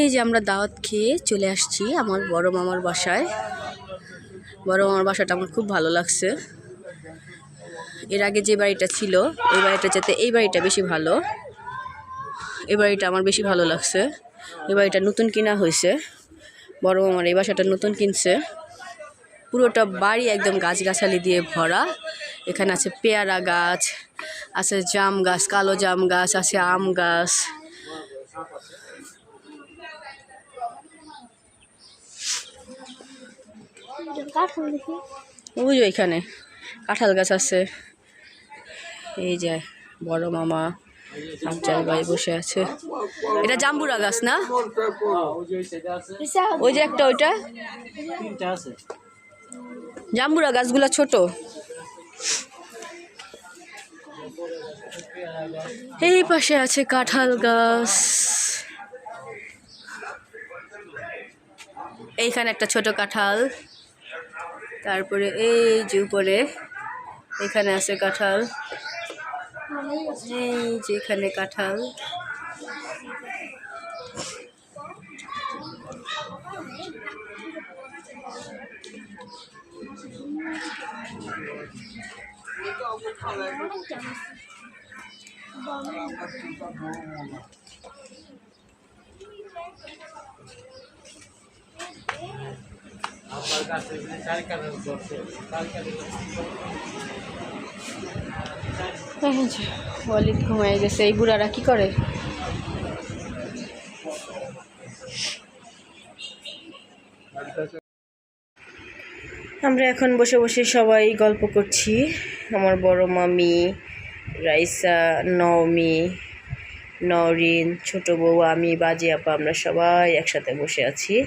এই যে আমরা দাওয়াত খেয়ে চলে আসছি আমার বড় মামার বাসায়। বড় মামার বাসাটা আমার খুব ভালো লাগছে। এর আগে যে বাড়িটা ছিল, এই বাড়িটা যাতে এই বাড়িটা বেশি ভালো, এই বাড়িটা আমার বেশি ভালো লাগছে। এই বাড়িটা নতুন কিনা হয়েছে। বড় মামার এই বাসাটা নতুন কিনছে। পুরোটা বাড়ি একদম গাছগাছালি দিয়ে ভরা। এখানে আছে পেয়ারা গাছ, আছে জাম গাছ, কালো জাম গাছ, আছে আম গাছ। ওই যে এখানে কাঁঠাল গাছ আছে। এই যে বড় মামা আফজাল ভাই বসে আছে। এটা জাম্বুরা গাছ না? ওই যে একটা, ওইটা? জাম্বুরা গাছগুলো ছোট। এই পাশে আছে কাঁঠাল গাছ। এইখানে একটা ছোট কাঁঠাল। তারপরে এই যে উপরে, এখানে আছে কাঁঠাল। এই যে এখানে কাঁঠাল। এই যে, অলিদ ঘুমাই গেছে এই বুড়ারা কি করে? আমরা এখন বসে বসে সবাই গল্প করছি। আমার বড় মামি রাইসা, নওমি নরিন ছোট বউ, আমি, বাজি, আপা, আমরা সবাই একসাথে বসে আছি।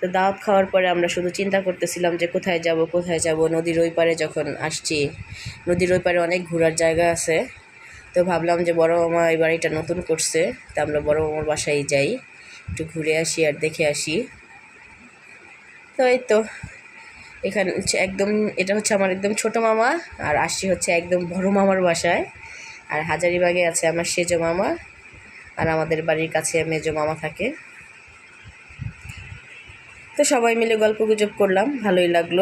তো দাওয়াত খাওয়ার পরে আমরা শুধু চিন্তা করতেছিলাম যে কোথায় যাব কোথায় যাব। নদীর ওই পারে যখন আসছি, নদীর ওই পারে অনেক ঘোরার জায়গা আছে। তো ভাবলাম যে বড় মামা এই বাড়িটা নতুন করছে, তা আমরা বড় মামার বাসায় যাই। একটু ঘুরে আসি আর দেখে আসি। তো এই তো। এখানে হচ্ছে একদম, এটা হচ্ছে আমার একদম ছোট মামা আর আসছি হচ্ছে একদম বড় মামার বাসায়। আর হাজারিবাগে আছে আমার সেজো মামা আর আমাদের বাড়ির কাছে মেজো মামা থাকে। তো সবাই মিলে গল্প গুজব করলাম, ভালোই লাগল।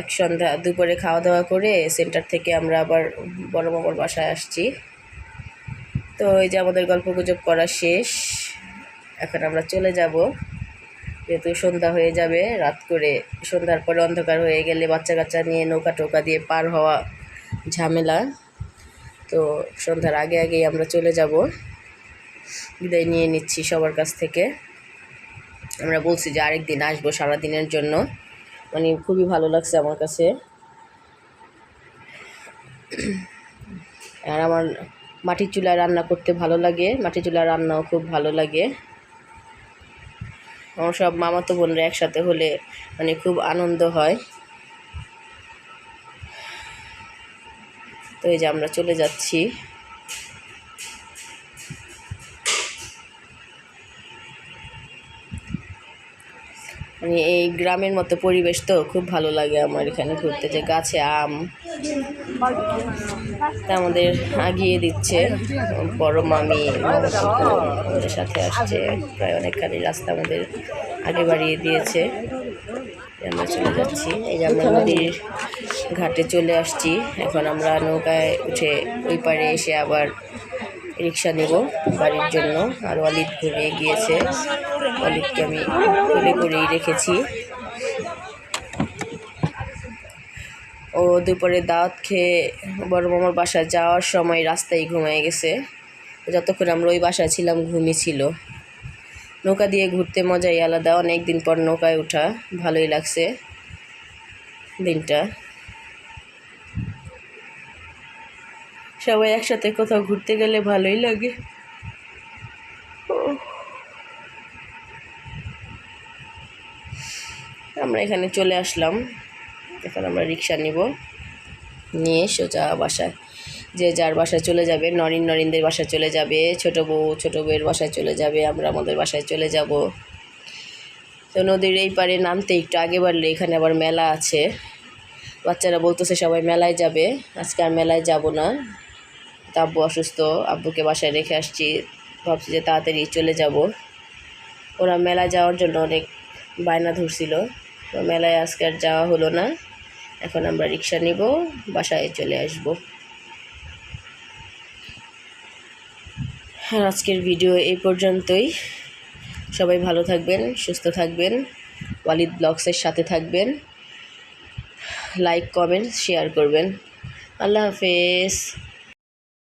এক সন্ধ্যা দুপুরে খাওয়া দাওয়া করে সেন্টার থেকে আমরা আবার বড় মামার বাসায় আসছি। তো এই যে আমাদের গল্প গুজব করা শেষ, এখন আমরা চলে যাব। যেহেতু সন্ধ্যা হয়ে যাবে, রাত করে সন্ধ্যার পরে অন্ধকার হয়ে গেলে বাচ্চা কাচ্চা নিয়ে নৌকা টোকা দিয়ে পার হওয়া ঝামেলা। তো সন্ধ্যার আগে আগেই আমরা চলে যাব। বিদায় নিয়ে নিচ্ছি সবার কাছ থেকে। আমরা বলছি যে আরেক দিন আসব সারাদিনের জন্য। মানে খুবই ভালো লাগছে আমার কাছে। আর আমার মাটির চুলায় রান্না করতে ভালো লাগে। মাটির চুলায় রান্নাও খুব ভালো লাগে। আমার সব মামাতো বোনরা একসাথে হলে মানে খুব আনন্দ হয়। তো এই যে আমরা চলে যাচ্ছি। মানে এই গ্রামের মতো পরিবেশ তো খুব ভালো লাগে আমার এখানে ঘুরতে, যে গাছে আম তা আমাদের আগিয়ে দিচ্ছে। বড় মামি আমাদের সাথে আসছে, প্রায় অনেকখানি রাস্তা আমাদের আগে বাড়িয়ে দিয়েছে। আমরা চলে যাচ্ছি। এই যে আমরা নদীর ঘাটে চলে আসছি। এখন আমরা নৌকায় উঠে ওই পারে এসে আবার রিক্সা নেব বাড়ির জন্য। আর অলিদ ঘুরে গিয়েছে। অলিদকে আমি তুলে করেই রেখেছি। ও দুপুরে দাওয়াত খেয়ে বড় মামার বাসায় যাওয়ার সময় রাস্তায় ঘুমিয়ে গেছে। যতক্ষণ আমরা ওই বাসায় ছিলাম ঘুমিয়ে ছিল। নৌকা দিয়ে ঘুরতে মজাই আলাদা। অনেক দিন পর নৌকায় ওঠা ভালোই লাগছে দিনটা। সবাই একসাথে কোথাও ঘুরতে গেলে ভালোই লাগে। আমরা এখানে চলে আসলাম। এখন আমরা রিক্সা নিব। নিয়ে সোজা বাসায়। যে যার বাসায় চলে যাবে, নরিন নরিনদের বাসায় চলে যাবে, ছোট বউ ছোট বউয়ের বাসায় চলে যাবে, আমরা আমাদের বাসায় চলে যাব। তো নদীর এই পারে নামতে একটু আগে বাড়লে এখানে আবার মেলা আছে। বাচ্চারা বলতেছে সবাই মেলায় যাবে। আজকে আর মেলায় যাব না। তা আব্বু অসুস্থ, আব্বুকে বাসায় রেখে আসছি। ভাবছি যে তাড়াতাড়ি চলে যাব। ওরা মেলা যাওয়ার জন্য অনেক বায়না ধরছিল। তো মেলায় আজকে আর যাওয়া হলো না। এখন আমরা রিক্সা নিব, বাসায় চলে আসব। আর আজকের ভিডিও এই পর্যন্তই। সবাই ভালো থাকবেন, সুস্থ থাকবেন, ওয়ালিদ ব্লগসের সাথে থাকবেন। লাইক, কমেন্ট, শেয়ার করবেন। আল্লাহ হাফেজ।